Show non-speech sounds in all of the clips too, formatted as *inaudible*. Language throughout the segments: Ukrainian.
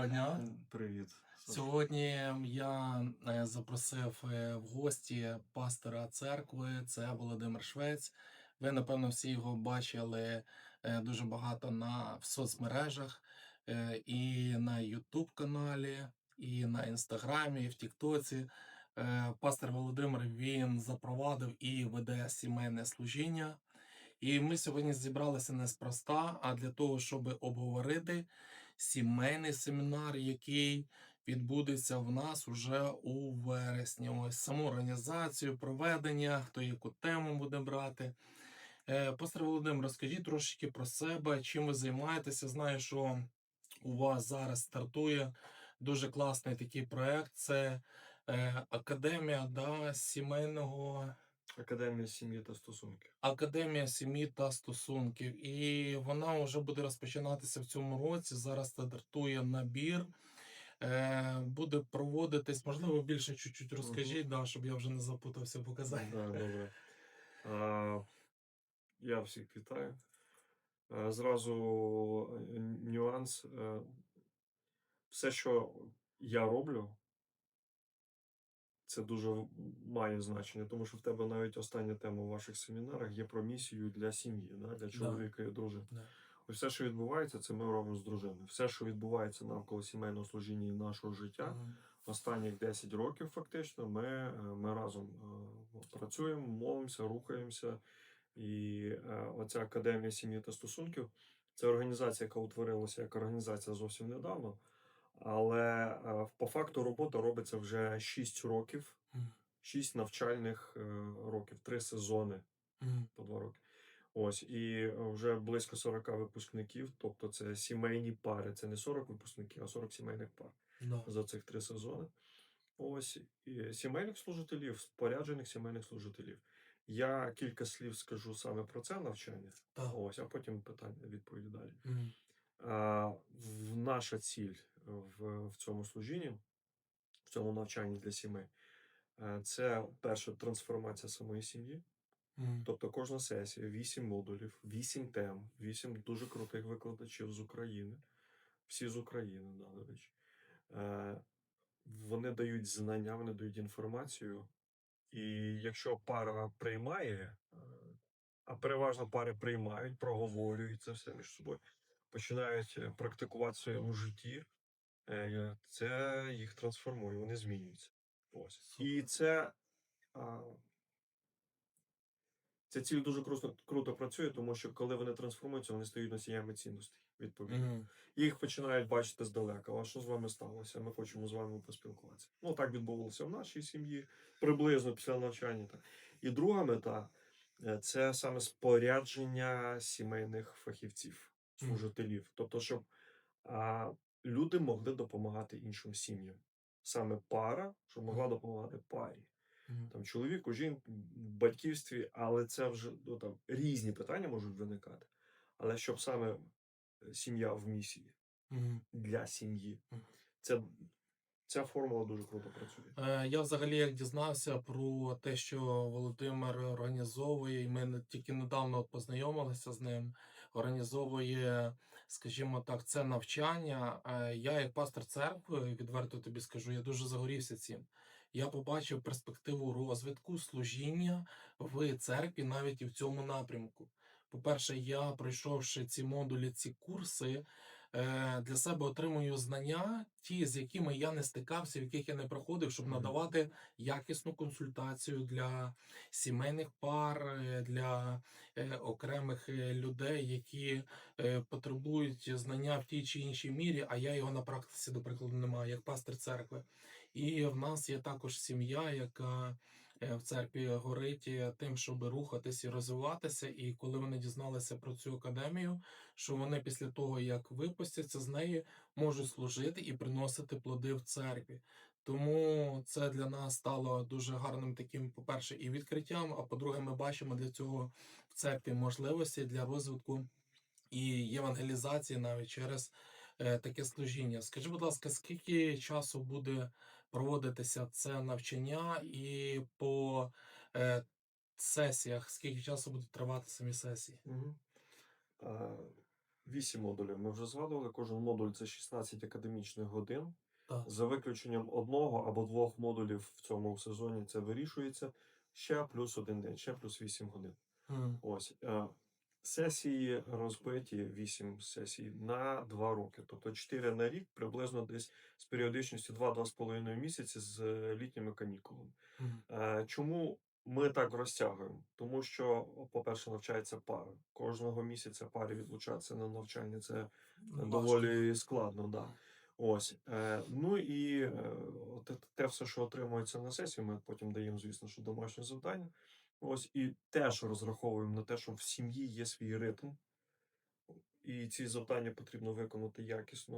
Доброго дня. Привіт. Сьогодні я е, запросив е, в гості пастора церкви, це Володимир Швець. Ви, напевно, всі його бачили е, дуже багато на в соцмережах, і на YouTube каналі, і на Інстаграмі, і в Тіктоці. Пастор Володимир він запровадив і веде сімейне служіння. І ми сьогодні зібралися неспроста, а для того, щоб обговорити сімейний семінар, який відбудеться в нас уже у вересні. Ось саму організацію, проведення, хто яку тему буде брати. Е, Пастор Володимир, розкажіть трошки про себе, чим ви займаєтеся. Знаю, що у вас зараз стартує дуже класний такий проект. Це е, Академія да, сімейного. Академія сім'ї та стосунків. Академія сім'ї та стосунків, і вона вже буде розпочинатися в цьому році. Зараз стартує набір. Е, буде проводитись, можливо, більше чуть-чуть розкажіть, да, щоб я вже не запутався в показаннях. Да, добре. *laughs* А, я всіх вітаю. А, зразу е, нюанс. Е, Все, що я роблю, це дуже має значення, тому що в тебе навіть остання тема у ваших семінарах є про місію для сім'ї, да, для чоловіка і дружини. Да. Ось все, що відбувається, це ми робимо з дружиною. Все, що відбувається навколо сімейного служіння і нашого життя, Мгм. останніх 10 років, фактично, ми, е, ми разом е, працюємо, молимося, рухаємося. І е, оця академія сім'ї та стосунків це організація, яка утворилася як організація зовсім недавно. Але е, по факту робота робиться вже 6 років, Мгм. 6 навчальних е, років, 3 сезони по 2 роки. Ось, і вже близько 40 випускників, тобто це сімейні пари. Це не 40 випускників, а 40 сімейних пар Да. за цих три сезони. Ось і сімейних служителів, споряджених сімейних служителів. Я кілька слів скажу саме про це навчання. Так. Ось, а потім питання відповіді далі. Мгм. А, в наша ціль в, в цьому служінні, в цьому навчанні для сімей, е, це перше трансформація самої сім'ї. Мгм. Тобто кожна сесія, вісім модулів, вісім тем, вісім дуже крутих викладачів з України. Всі з України, да, до речі. Е, вони дають знання, вони дають інформацію. І якщо пара приймає, е, а переважно пари приймають, проговорюють це все між собою, починають практикувати в своєму житті, це їх трансформує, вони змінюються. Ось. І це. Ця ціль дуже круто, круто працює, тому що коли вони трансформуються, вони стають носіями цінностей, відповідно. Мгм. Їх починають бачити здалека. А що з вами сталося? Ми хочемо з вами поспілкуватися. Ну так відбувалося в нашій сім'ї приблизно після навчання. Так. І друга мета е, це саме спорядження сімейних фахівців, служителів. Тобто, щоб а, люди могли допомагати іншим сім'ям. Саме пара, щоб могла допомагати парі там чоловіку, жінку, в батьківстві, але це вже ну, там, різні питання можуть виникати. Але щоб саме е, сім'я в місії для сім'ї, це, ця формула дуже круто працює. Е, Я взагалі як дізнався про те, що Володимир організовує, і ми тільки недавно познайомилися з ним. Організовує, скажімо так, це навчання. Е, Я, як пастор церкви, відверто тобі скажу, я дуже загорівся цим. Я побачив перспективу розвитку служіння в церкві навіть і в цьому напрямку. По-перше, я пройшовши ці модулі, ці курси, для себе отримую знання, ті, з якими я не стикався, в яких я не проходив, щоб надавати якісну консультацію для сімейних пар, е, для е, окремих е, людей, які е, потребують знання в тій чи іншій мірі, а я його на практиці, до прикладу, не маю, як пастир церкви. І в нас є також сім'я, яка е, в церкві горить е, тим, щоб рухатись і розвиватися. І коли вони дізналися про цю академію, що вони після того, як випустяться з неї, можуть служити і приносити плоди в церкві. Тому це для нас стало дуже гарним таким, по-перше, і відкриттям. А по-друге, ми бачимо для цього в церкві можливості для розвитку і євангелізації навіть через е, таке служіння. Скажи, будь ласка, скільки часу буде проводитися це навчання, і по е, сесіях, скільки часу будуть тривати самі сесії? Угу. Вісім модулів ми вже згадували. Кожен модуль це 16 академічних годин. Так. За виключенням одного або двох модулів в цьому сезоні це вирішується. Ще плюс один день, ще плюс 8 годин. Мгм. Ось е, сесії розбиті 8 сесій на 2 роки, тобто 4 на рік, приблизно десь з періодичністю 2-2,5 місяці з е, літніми канікулами. Мгм. Е, Чому ми так розтягуємо? Тому що, по-перше, навчаються пари. Кожного місяця парі відлучатися на навчання це Важко. доволі складно. Да. Ось. Е, ну і е, те все, що отримується на сесії, ми потім даємо, звісно, що домашнє завдання. Ось і теж розраховуємо на те, що в сім'ї є свій ритм, і ці завдання потрібно виконати якісно.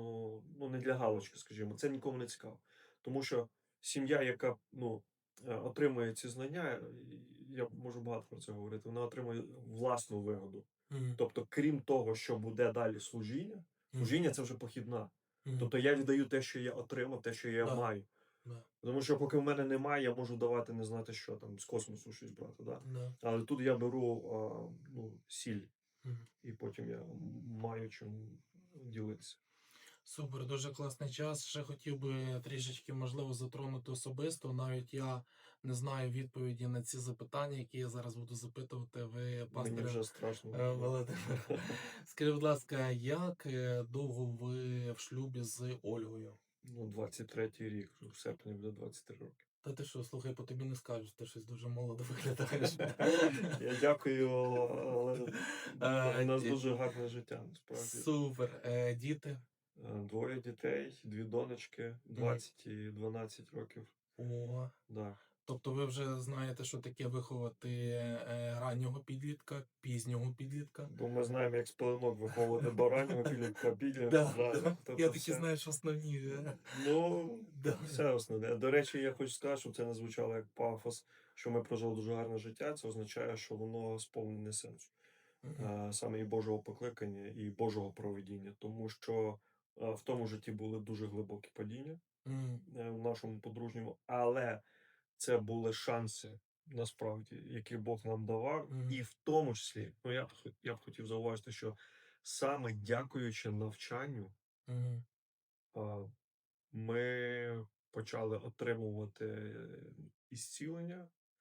Ну, не для галочки, скажімо, це нікому не цікаво. Тому що сім'я, яка ну, е, отримує ці знання, я можу багато про це говорити, вона отримує власну вигоду. Мгм. Тобто, крім того, що буде далі служіння, служіння це вже похідна. Мгм. Тобто я віддаю те, що я отримав, те, що я Да. маю. Да. Тому що поки в мене немає, я можу давати не знати, що там з космосу щось брати. Да? Да. Але тут я беру а, ну, сіль, Мгм. і потім я маю чим ділитися. Супер, дуже класний час. Ще хотів би трішечки, можливо, затронути особисто. Навіть я не знаю відповіді на ці запитання, які я зараз буду запитувати. Ви, Мені вже страшно. е, Володимир. *laughs* Скажіть, будь ласка, як е, довго ви в шлюбі з Ольгою? Ну, 23-й рік, в серпні буде 23 роки. Та ти що, слухай, по тобі не скажеш, ти щось дуже молодо *laughs* виглядаєш. Я дякую, але *laughs* Е, у нас дуже гарне життя, насправді. Супер. Е, Діти. Е, Двоє дітей, дві донечки, 20 і 12 років. О, Да. Тобто ви вже знаєте, що таке виховати е, раннього підлітка, пізнього підлітка. Бо ми знаємо, як з пеленок виховувати баранього підлітка, *laughs* підлітка. Тобто Я такі знаєш основні. е, Ну, *laughs* все основне. До речі, я хочу сказати, щоб це не звучало як пафос, що ми прожили дуже гарне життя. Це означає, що воно сповнене сенсу. Е, Саме і Божого покликання, і Божого проведіння. Тому що в тому житті були дуже глибокі падіння в нашому подружньому, але це були шанси. Насправді, які Бог нам давав, Мгм. і в тому числі, ну я б я б хотів зауважити, що саме дякуючи навчанню, Мгм. а, ми почали отримувати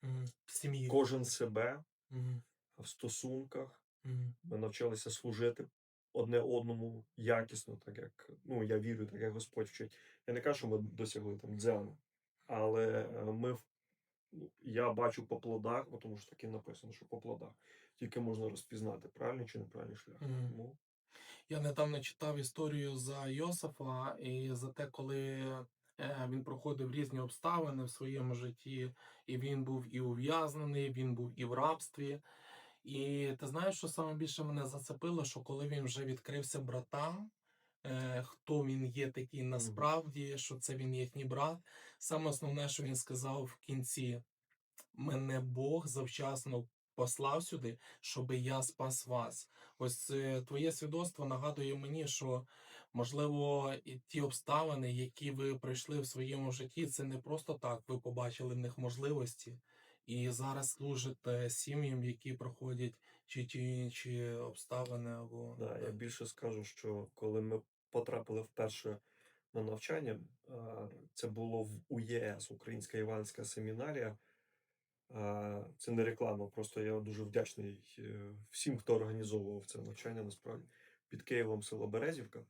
Мгм. В сім'ї. кожен себе Мгм. в стосунках. Мгм. Ми навчилися служити одне одному якісно, так як ну я вірю, так як Господь вчить. Я не кажу, що ми досягли там дзену, але е, ми в- я бачу по плодах, бо тому що таки написано, що по плодах тільки можна розпізнати правильний чи неправильний шлях. Мгм. Тому Я недавно читав історію за Йосифа і за те, коли е, він проходив різні обставини в своєму житті, і він був і ув'язнений, він був і в рабстві. І ти знаєш, що саме більше мене зацепило, що коли він вже відкрився братам, хто він є такий насправді, що це він їхній брат. Саме основне, що він сказав в кінці: мене Бог завчасно послав сюди, щоб я спас вас. Ось е, твоє свідоцтво нагадує мені, що можливо і ті обставини, які ви пройшли в своєму житті, це не просто так. Ви побачили в них можливості. І зараз служите сім'ям, які проходять чи ті інші обставини або да, я більше скажу, що коли ми потрапили вперше на навчання, це було в УЄС, Українська Іванська семінарія. Це не реклама, просто я дуже вдячний е, всім, хто організовував це навчання насправді під Києвом село Березівка.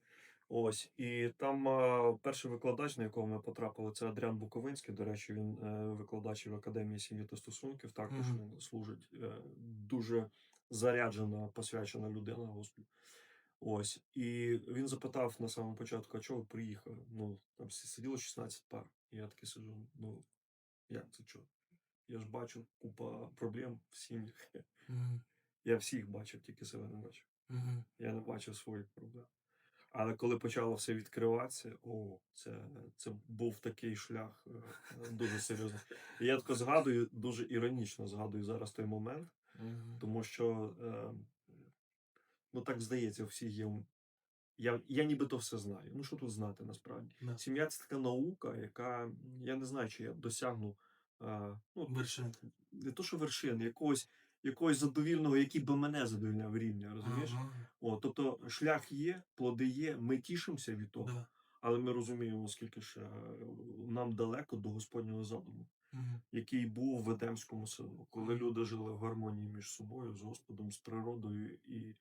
Ось і там а, перший викладач, на якого ми потрапили, це Адріан Буковинський. До речі, він е, викладач в академії сім'ї та стосунків. Також Мгм. він служить е, дуже заряджена, посвячена людина Господу. Ось і він запитав на самому початку, а чого ви приїхали? Ну там сиділо 16 пар. І я такий сиджу, ну як це чого? Я ж бачу купа проблем в сім'ях. Мгм, *laughs* Я всіх бачив, тільки себе не бачив. мгм, Я не бачив своїх проблем. Але коли почало все відкриватися, о, це, це був такий шлях е, дуже серйозний. І я тако згадую, дуже іронічно згадую зараз той момент, тому що е, ну так здається, у всіх є. Я, я нібито все знаю. Ну що тут знати насправді? Да. Сім'я це така наука, яка я не знаю, чи я досягну е, ну, Вершин. не то, що вершин, якогось якогось задовільного, який би мене задовільняв рівня, розумієш? Ага, О, тобто шлях є, плоди є, ми тішимося від того, да. але ми розуміємо, скільки ще е, нам далеко до Господнього задуму, Мгм. який був в Едемському саду, коли люди жили в гармонії між собою, з Господом, з природою, і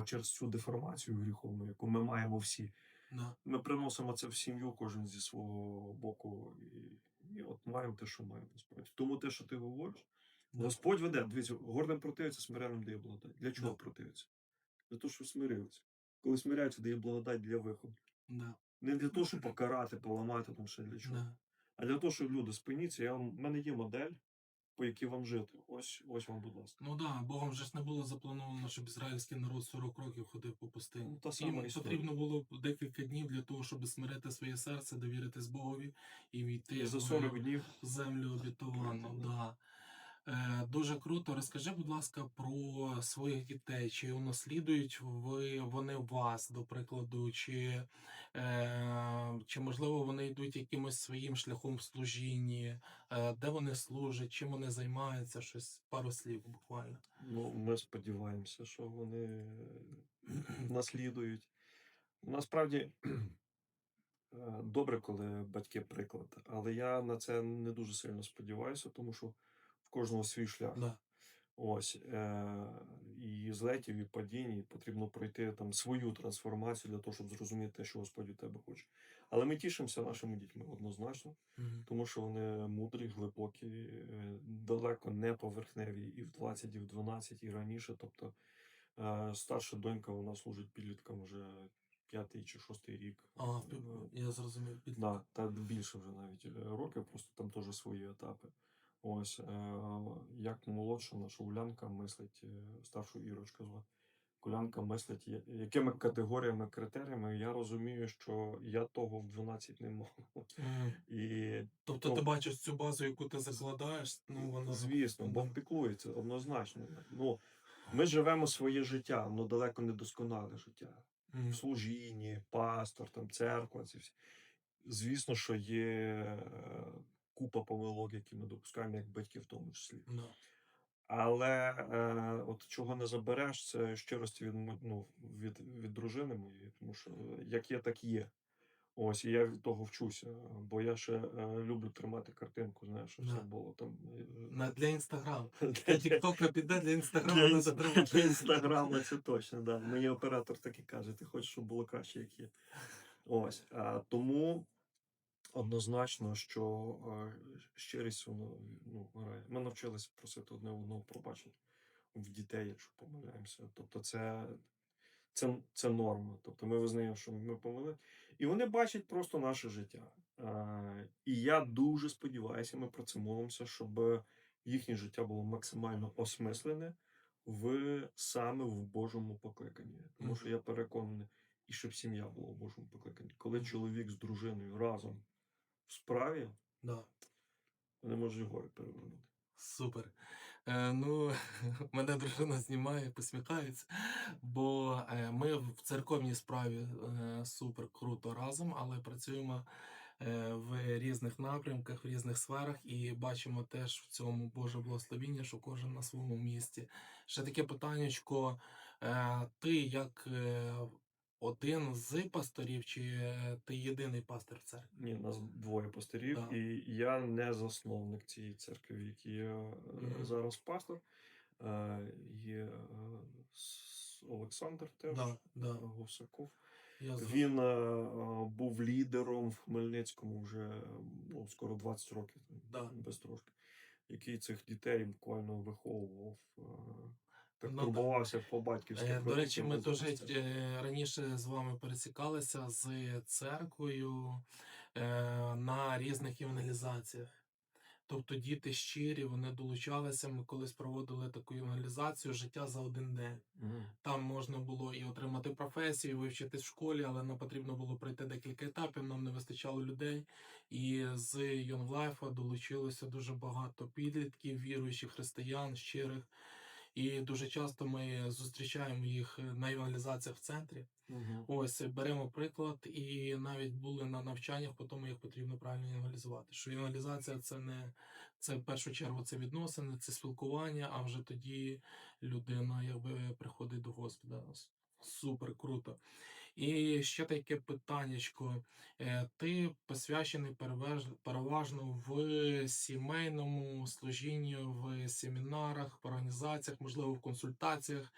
а, через цю деформацію гріховну, яку ми маємо всі, Да. ми приносимо це в сім'ю, кожен зі свого боку, і, і от маємо те, що маємо насправді. Тому те, що ти говориш, Да. Господь веде, дивіться, гордим противиться, смиренним дає благодать. Для чого Да. противиться? Для того, щоб смирився. Коли смиряються, дає благодать для виходу. Да. Не для того, щоб покарати, поламати там ще для чого. Да. А для того, щоб люди спиніться, я в мене є модель, по якій вам жити. Ось, ось вам, будь ласка. Ну да, Богом же ж не було заплановано, щоб ізраїльський народ 40 років ходив по пустині. Ну, та сама Їм історія. потрібно було декілька днів для того, щоб смирити своє серце, довіритись Богові і війти І за в 40 днів землю обітовану. Да. Е, дуже круто. Розкажи, будь ласка, про своїх дітей. Чи унаслідують ви вони вас, до прикладу, чи, е, чи можливо вони йдуть якимось своїм шляхом в служінні, е, де вони служать, чим вони займаються? Щось пару слів буквально. ну, ми сподіваємося, що вони *clears throat* наслідують. Насправді е, добре, коли батьки приклад, але я на це не дуже сильно сподіваюся, тому що кожного свій шлях. Да. Ось е, і злетів, і падінь, і потрібно пройти там свою трансформацію для того, щоб зрозуміти, те, що Господь від тебе хоче. Але ми тішимося нашими дітьми однозначно, Мгм. тому що вони мудрі, глибокі, е, далеко не поверхневі і в 20, і в 12, і раніше. Тобто е, старша донька вона служить підліткам вже п'ятий чи шостий рік. А, Е, я зрозумів. Да, та більше вже навіть е, років, просто там теж свої етапи. Ось е, як молодша наша Улянка мислить, е, старшу Ірочка звати. Улянка мислить, якими категоріями, критеріями. Я розумію, що я того в 12 не можу. Мгм. І Тобто Ну, ти бачиш цю базу, яку ти закладаєш, ну вона звісно. Бог піклується однозначно. Ну, ми живемо своє життя, воно далеко не досконале життя. Мгм. в служінні, пастор, там, церква, ці всі. Звісно, що є е, купа помилок, які ми допускаємо, як батьки в тому числі. Да. Але е, от чого не забереш, це щирості від, ну, від, від дружини моєї, тому що е, як є, так є. Ось, і я від того вчуся, бо я ще е, люблю тримати картинку, знаєш, що все було там. е, На, для інстаграму. *laughs* для- Тіктока піде, для інстаграму для не інс- затримати. для інстаграма це точно, да. Мені оператор так і каже, ти хочеш, щоб було краще, як є. Ось. А, тому однозначно, що а, щирість воно ну, грає. Ми навчилися просити одне одного пробачення в дітей, якщо помиляємося. Тобто, це, це, це норма. Тобто ми визнаємо, що ми помили. І вони бачать просто наше життя. А, і я дуже сподіваюся, ми про це молимося, щоб їхнє життя було максимально осмислене в саме в Божому покликанні. Тому що я переконаний, і щоб сім'я була в Божому покликанні. Коли чоловік з дружиною разом в справі, Да. вони можуть гори перевернути. Супер. Е, ну, *laughs* мене дружина знімає, посміхається, бо е, ми в церковній справі е, супер круто разом, але працюємо е, в різних напрямках, в різних сферах і бачимо теж в цьому Боже благословіння, що кожен на своєму місці. Ще таке питаннячко. Е, ти як один з пасторів, чи ти єдиний пастор в церкві? Ні, нас двоє пастирів, Да. і я не засновник цієї церкви, в якій я Мгм. зараз пастор. Е, Є е, Олександр теж Да, да. Гусаков. Я. Він був лідером в Хмельницькому вже ну, скоро 20 років, Да. без трошки, який цих дітей буквально виховував. Так Ну, турбувався по батьківських Е, До речі, ми дуже раніше з вами пересікалися з церквою е, на різних евангелізаціях. Тобто діти щирі, вони долучалися. Ми колись проводили таку евангелізацію життя за один день. Мгм. Там можна було і отримати професію, і вивчитись в школі, але нам потрібно було пройти декілька етапів, нам не вистачало людей. І з Young Life долучилося дуже багато підлітків, віруючих християн, щирих. І дуже часто ми зустрічаємо їх на евангелізаціях в центрі. Угу. Ось беремо приклад, і навіть були на навчаннях по тому, як потрібно правильно евангелізувати. Що евангелізація це не це в першу чергу це відносини, це спілкування, а вже тоді людина якби приходить до Господа. Супер круто. І ще таке питаннячко. Е, Ти посвячений переважно в сімейному служінні, в семінарах, в організаціях, можливо, в консультаціях.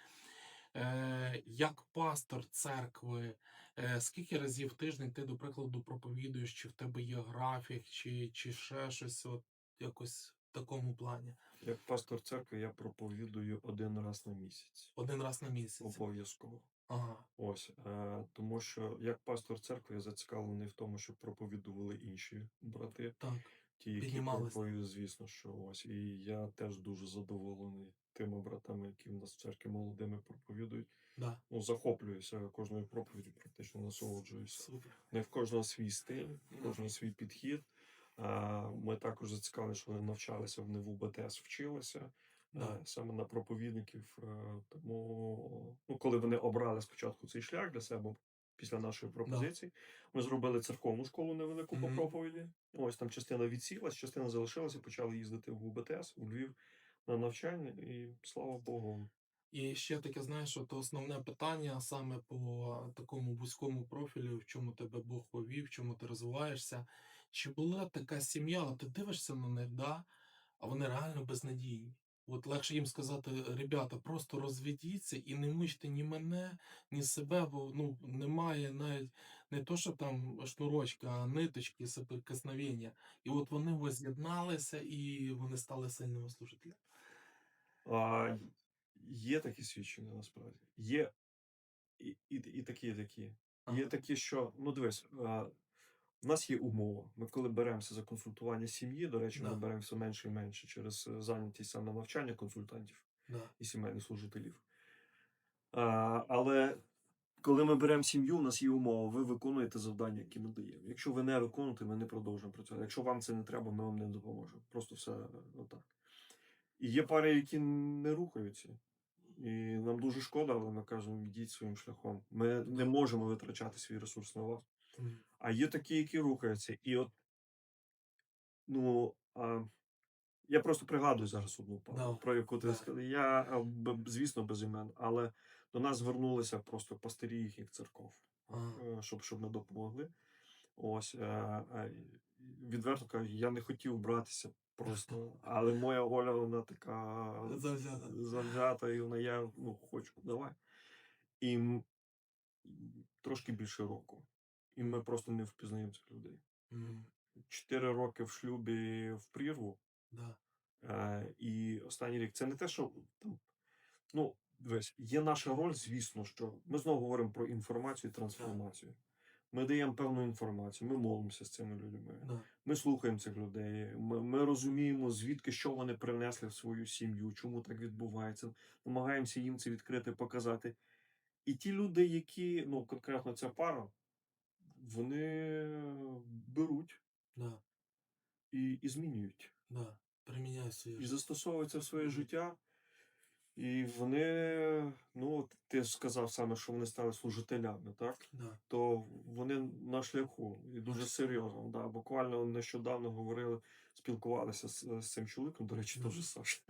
Е, Як пастор церкви, е, скільки разів в тиждень ти, до прикладу, проповідуєш, чи в тебе є графік, чи, чи ще щось, от якось в такому плані? Як пастор церкви я проповідую один раз на місяць. Один раз на місяць. Обов'язково. Ага, Ось, е, тому що як пастор церкви я зацікавлений в тому, щоб проповідували інші брати, так. ті, які Піднімались. проповідують, звісно, що ось. І я теж дуже задоволений тими братами, які в нас в церкві молодими проповідують. Да. Ну, захоплююся кожною проповіддю, практично насолоджуюся. Супер. Не в кожного свій стиль, в кожного свій підхід. А, Ми також зацікавлені, що вони навчалися, в УБТС вчилися Да. саме на проповідників. е, Тому, ну, коли вони обрали спочатку цей шлях для себе після нашої пропозиції, ми зробили церковну школу невелику по Мгм. проповіді. Ось там частина відсілась, частина залишилася, почали їздити в УБТС, у Львів на навчання, і слава Богу. І ще таке, знаєш, от основне питання саме по такому вузькому профілю, в чому тебе Бог повів, в чому ти розвиваєшся. Чи була така сім'я, ти дивишся на них, да, а вони реально безнадійні. От легше їм сказати, ребята, просто розведіться і не мучте ні мене, ні себе, бо ну, немає навіть не то, що там шнурочка, а ниточки, соприкосновення. І от вони воз'єдналися і вони стали сильними служителями. А, є такі свідчення насправді. Є і, і, і такі, і такі. Є такі, що ну дивись, а, у нас є умова. Ми коли беремося за консультування сім'ї, до речі, ми Да. беремо все менше і менше через е, зайнятість саме навчання консультантів Да. і сімейних служителів. А, але коли ми беремо сім'ю, у нас є умова, ви виконуєте завдання, які ми даємо. Якщо ви не виконуєте, ми не продовжуємо працювати. Якщо вам це не треба, ми вам не допоможемо. Просто все е, отак. І є пари, які не рухаються. І нам дуже шкода, але ми кажемо, йдіть своїм шляхом. Ми не можемо витрачати свій ресурс на вас. А є такі, які рухаються. І от, ну, а, я просто пригадую зараз одну пару, Да, про яку ти сказав. Я, звісно, без імен, але до нас звернулися просто пастирі їхніх церков, е, щоб, щоб ми допомогли. Ось, е, е, відверто кажу, я не хотів братися просто, *laughs* але моя Оля, вона така Завзята. завзята, і вона я ну, хочу, давай. І трошки більше року. І ми просто не впізнаємо цих людей. Чотири роки в шлюбі в прірву, Да. е, і останній рік. Це не те, що там. Ну, дивись, є наша роль, звісно, що ми знову говоримо про інформацію і трансформацію. Ми даємо певну інформацію, ми молимося з цими людьми. Да. Ми слухаємо цих людей. Ми, ми розуміємо, звідки що вони принесли в свою сім'ю, чому так відбувається. Намагаємося їм це відкрити, показати. І ті люди, які, ну, конкретно ця пара, вони беруть Да. і, і змінюють. Да. Приміняй своє І застосовуються в своє життя. І вони, ну, ти сказав саме, що вони стали служителями, так? Да. то вони на шляху і дуже серйозно. Да. Буквально нещодавно говорили, спілкувалися з, з цим чоловіком, до речі, Мгм. теж Саша.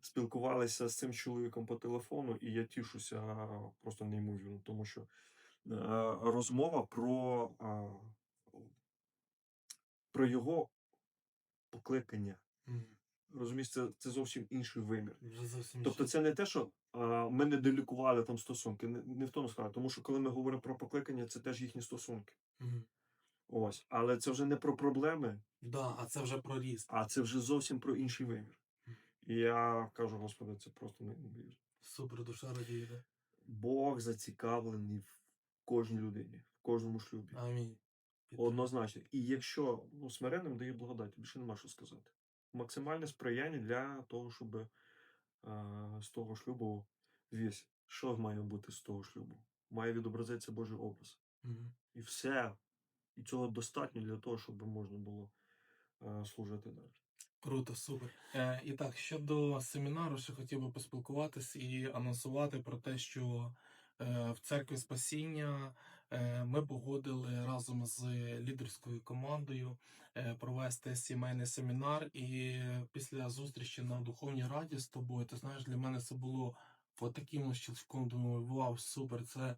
Спілкувалися з цим чоловіком по телефону, і я тішуся просто неймовірно, тому що е, розмова про, е, про його покликання. Мгм. Розумієш, це, це зовсім інший вимір. Зовсім Тобто, це не те, що а, ми не делікували там стосунки, не, не в тому справа. Тому що коли ми говоримо про покликання, це теж їхні стосунки. Мгм. Ось, але це вже не про проблеми, Да, а це вже про ріст. а це вже зовсім про інший вимір. І я кажу, Господи, це просто неймовірно. Супер, душа радіє. Бог зацікавлений в кожній людині, в кожному шлюбі. Амінь. Однозначно. І якщо ну, смиренним дає благодать, більше нема що сказати. Максимальне сприяння для того, щоб е, з того шлюбу весь. Що має бути з того шлюбу? Має відобразитися Божий образ. Мгм. І все. І цього достатньо для того, щоб можна було е, служити далі. Круто, супер. Е, і так, щодо семінару, ще хотів би поспілкуватись і анонсувати про те, що в церкві спасіння е, ми погодили разом з лідерською командою е, провести сімейний семінар. І після зустрічі на духовній раді з тобою, ти знаєш, для мене це було от таким щелчком. Думаю, вау, супер! Це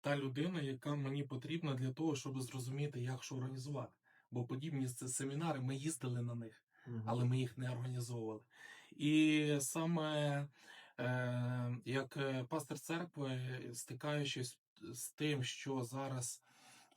та людина, яка мені потрібна для того, щоб зрозуміти, як що організувати. Бо подібні семінари ми їздили на них але ми їх не організовували. І саме е, як е, пастор церкви, стикаючись з тим, що зараз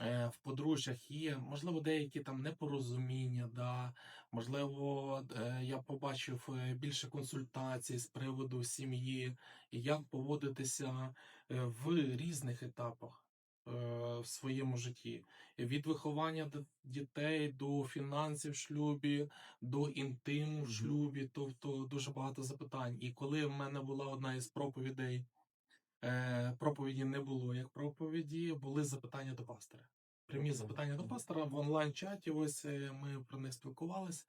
е, в подружжях є, можливо, деякі там непорозуміння, да, можливо, е, я побачив е, більше консультацій з приводу сім'ї, як поводитися е, в різних етапах? е, в своєму житті. Від виховання дітей до фінансів в шлюбі, до інтиму в шлюбі, тобто дуже багато запитань. І коли в мене була одна із проповідей, е, проповіді не було як проповіді, були запитання до пастора. Прямі запитання до пастора в онлайн-чаті. Ось е, ми про них спілкувались.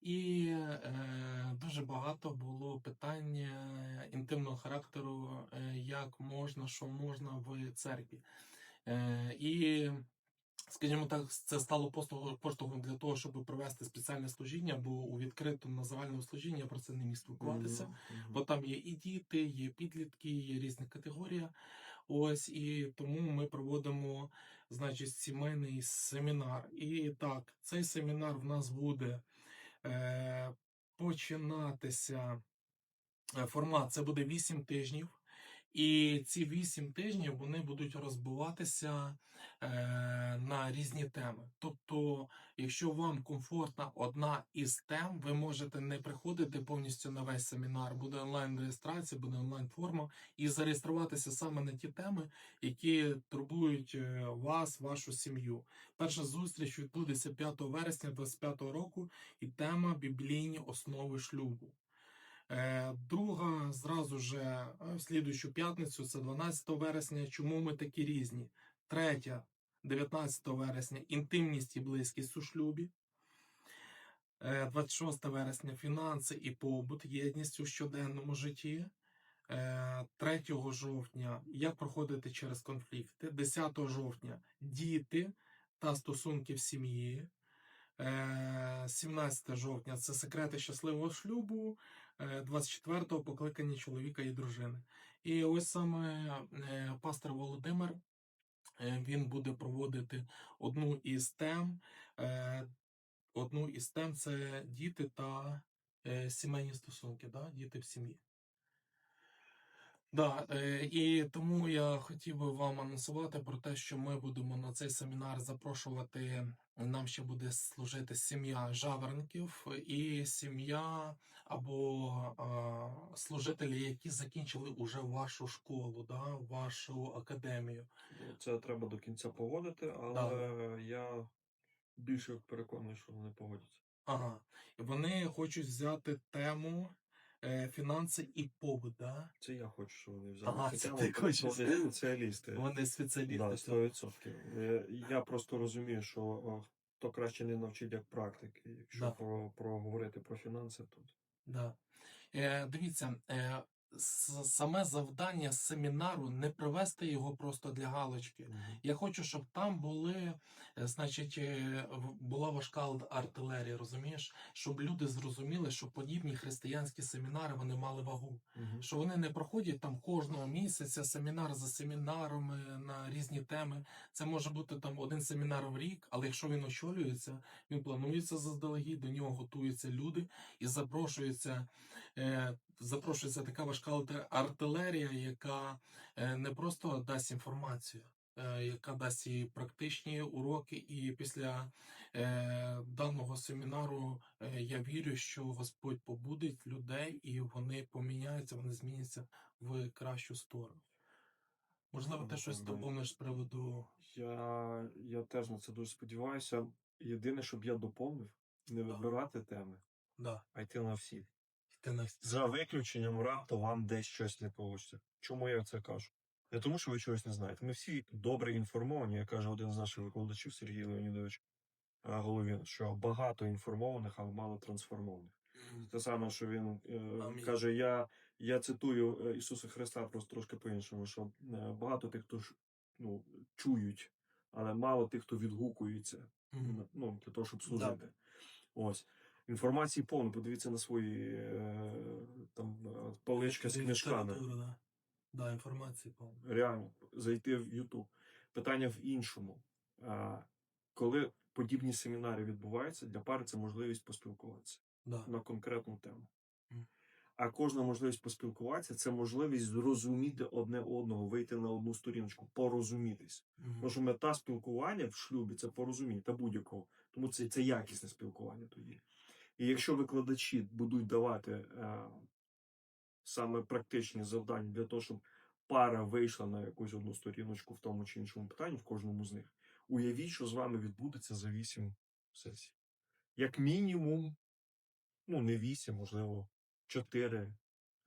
І е, дуже багато було питань е, інтимного характеру, е, як можна, що можна в церкві. І Скажімо так, це стало поштовхом для того, щоб провести спеціальне служіння, бо у відкритому називальному служінні я про це не міг спілкуватися. Мгм. Мгм. Бо там є і діти, є підлітки, є різні категорії. Ось і тому ми проводимо, значить, сімейний семінар. І так, цей семінар в нас буде е, починатися. е, Формат це буде 8 тижнів. І ці 8 тижнів вони будуть розбиватися е, на різні теми. Тобто, якщо вам комфортна одна із тем, ви можете не приходити повністю на весь семінар. Буде онлайн реєстрація, буде онлайн форма, і зареєструватися саме на ті теми, які турбують е, вас, вашу сім'ю. Перша зустріч відбудеться 5 вересня 2025 року, і тема біблійні основи шлюбу. Е, Друга зразу же е, в слідуючу п'ятницю, це 12 вересня. Чому ми такі різні? Третя, 19 вересня, інтимність і близькість у шлюбі. Е, 26 вересня фінанси і побут, єдність у щоденному житті. Е, 3 жовтня як проходити через конфлікти. 10 жовтня діти та стосунки в сім'ї. Е, 17 жовтня це секрети щасливого шлюбу. Е, 24-го покликання чоловіка і дружини. І ось саме е, пастор Володимир е, він буде проводити одну із тем. Е, Одну із тем це діти та е, сімейні стосунки, да? діти в сім'ї. Да, е, і тому я хотів би вам анонсувати про те, що ми будемо на цей семінар запрошувати. Нам ще буде служити сім'я жаворонків і сім'я або а, служителі, які закінчили уже вашу школу, да, вашу академію. Ну, Це треба до кінця погодити, але я більше переконаний, що вони погодяться. Ага. Вони хочуть взяти тему е, фінанси і побут. Да? Це я хочу, щоб вони взяли. Ага, це ти хочеш. Вони спеціалісти. Вони спеціалісти. Да, в 100%. Е, Я просто розумію, що хто краще не навчить як практики. Якщо Да. про, про говорити про фінанси, то Да. Е, дивіться, е, саме завдання семінару не привести його просто для галочки. Я хочу, щоб там були, е, значить, е, була важка артилерія, розумієш? Щоб люди зрозуміли, що подібні християнські семінари вони мали вагу. Що вони не проходять там кожного місяця семінар за семінаром е, на різні теми. Це може бути там один семінар в рік, але якщо він очолюється, він планується заздалегідь, до нього готуються люди і запрошується. Е, запрошується така важка артилерія, яка е, не просто дасть інформацію, е, яка дасть і практичні уроки. І після е, даного семінару е, я вірю, що Господь побудить людей, і вони поміняються, вони зміняться в кращу сторону. Можливо, ти щось доповниш з приводу. Я, я теж на це дуже сподіваюся. Єдине, щоб я доповнив, не Да. вибирати теми, Да, а йти на всі. За виключенням раптом вам десь щось не вийде. Чому я це кажу? Не тому, що ви чогось не знаєте. Ми всі добре інформовані, як каже один з наших викладачів Сергій Леонідович. голові, що багато інформованих, а мало трансформованих. Те саме, що він е, каже: я, я цитую е, Ісуса Христа просто трошки по-іншому, що е, багато тих, хто ну, чують, але мало тих, хто відгукується Мгм. ну, для того, щоб служити. Ось. Інформації повно, подивіться на свої е, там е, полички з книжками. Да. да, інформації повно. Реально, зайти в YouTube. Питання в іншому. Коли подібні семінари відбуваються, для пари це можливість поспілкуватися Да. на конкретну тему. Мгм. А кожна можливість поспілкуватися це можливість зрозуміти одне одного, вийти на одну сторіночку, порозумітись. Мгм. Тому що мета спілкування в шлюбі це порозуміння та будь-якого. Тому це, це якісне спілкування тоді. І якщо викладачі будуть давати е, саме практичні завдання для того, щоб пара вийшла на якусь одну сторіночку в тому чи іншому питанні, в кожному з них, уявіть, що з вами відбудеться за вісім сесій. Як мінімум, ну не вісім, можливо, чотири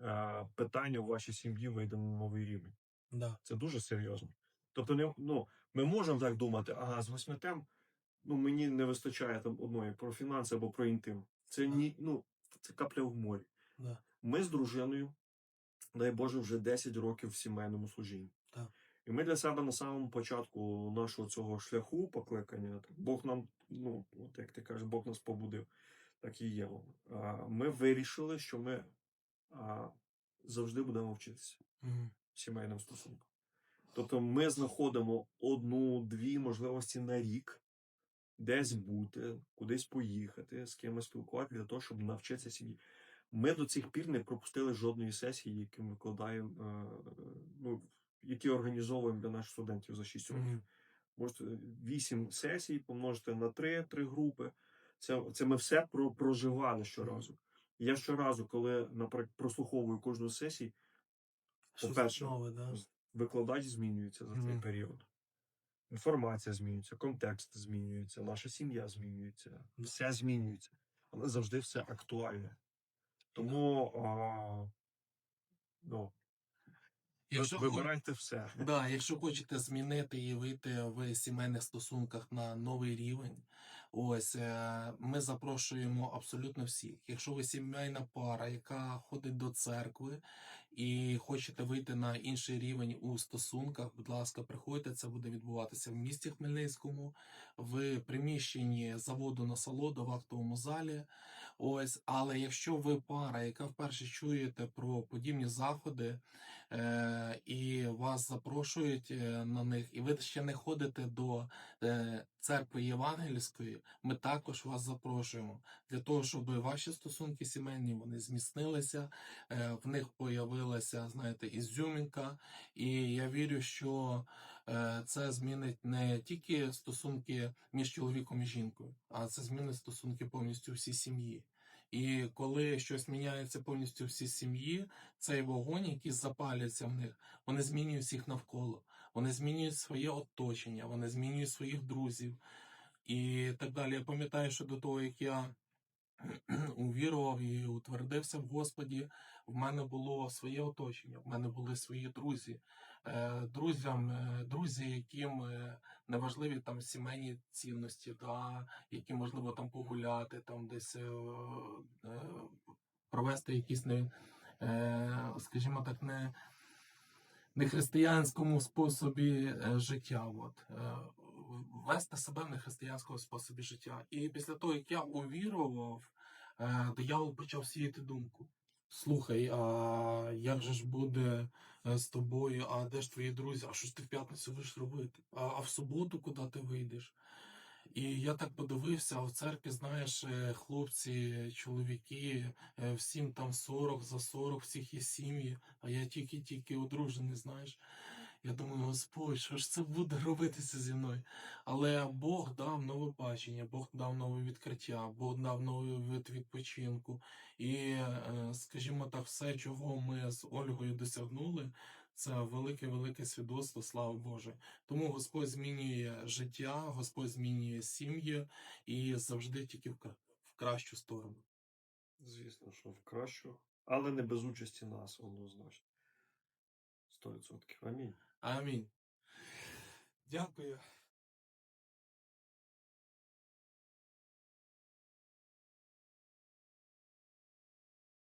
е, питання у вашій сім'ї вийде на новий рівень. Да. Це дуже серйозно. Тобто, не, ну, ми можемо так думати, ага, з восьми тем, ну мені не вистачає там одної про фінанси або про інтим. Це ні, ну, це капля в морі. Да. Ми з дружиною, дай Боже, вже 10 років в сімейному служінні. Так. І ми для себе на самому початку нашого цього шляху покликання, Бог нам, ну, от як ти кажеш, Бог нас побудив, так і є. Ми вирішили, що ми завжди будемо вчитися Мгм. сімейним стосункам. Тобто ми знаходимо одну-дві можливості на рік десь бути, кудись поїхати, з кимось спілкувати для того, щоб навчитися сім'ї. Ми до цих пір не пропустили жодної сесії, які ми викладаємо, е, ну, які організовуємо для наших студентів за 6 років. Мгм. Можете 8 сесій помножити на 3, 3 групи. Це, це ми все про, проживали щоразу. Я щоразу, коли наприклад, прослуховую кожну сесію, По-перше, да. викладач змінюється за цей період. Інформація змінюється, контекст змінюється, наша сім'я змінюється, все змінюється. Але завжди все актуальне. Тому а, ну, Якщо хоч- вибирайте все. Да, якщо хочете змінити і вийти в сімейних стосунках на новий рівень, ось е, ми запрошуємо абсолютно всіх. Якщо ви сімейна пара, яка ходить до церкви і хочете вийти на інший рівень у стосунках, будь ласка, приходьте. Це буде відбуватися в місті Хмельницькому, в приміщенні заводу насолоду в актовому залі. Ось, але якщо ви пара, яка вперше чуєте про подібні заходи, е, і вас запрошують е, на них, і ви ще не ходите до е, церкви Євангельської, ми також вас запрошуємо. Для того, щоб ваші стосунки сімейні вони зміцнилися, е, в них появилася, знаєте, ізюмінка, і я вірю, що це змінить не тільки стосунки між чоловіком і жінкою, а це змінить стосунки повністю всій сім'ї. І коли щось міняється повністю всій сім'ї, цей вогонь, який запалюється в них, вони змінюють всіх навколо. Вони змінюють своє оточення, вони змінюють своїх друзів і так далі. Я пам'ятаю, що до того, як я *clears throat* увірував і утвердився в Господі, в мене було своє оточення, в мене були свої друзі. Е, Друзям, е, друзі, яким е, не важливі там сімейні цінності, да, які можливо там погуляти, там десь провести якісь не, скажімо так, не, не християнському способі життя. От, вести себе в нехристиянському способі життя. І після того, як я увірував, диявол почав сіяти думку. Слухай, а як же ж буде з тобою, а де ж твої друзі? А що ж ти в п'ятницю будеш робити? А, а в суботу куди ти вийдеш? І я так подивився, а в церкві, знаєш, е, хлопці, чоловіки, е, всім там 40 за 40, всіх є сім'ї, а я тільки-тільки одружений, знаєш. Я думаю, Господь, що ж це буде робитися зі мною? Але Бог дав нове бачення, Бог дав нове відкриття, Бог дав новий вид відпочинку. І, е, скажімо так, все, чого ми з Ольгою досягнули, це велике-велике свідоцтво, слава Боже. Тому Господь змінює життя, Господь змінює сім'ї і завжди тільки в кра- в кращу сторону. Звісно, що в кращу, але не без участі нас однозначно. 100%. Амінь. Амінь. Дякую.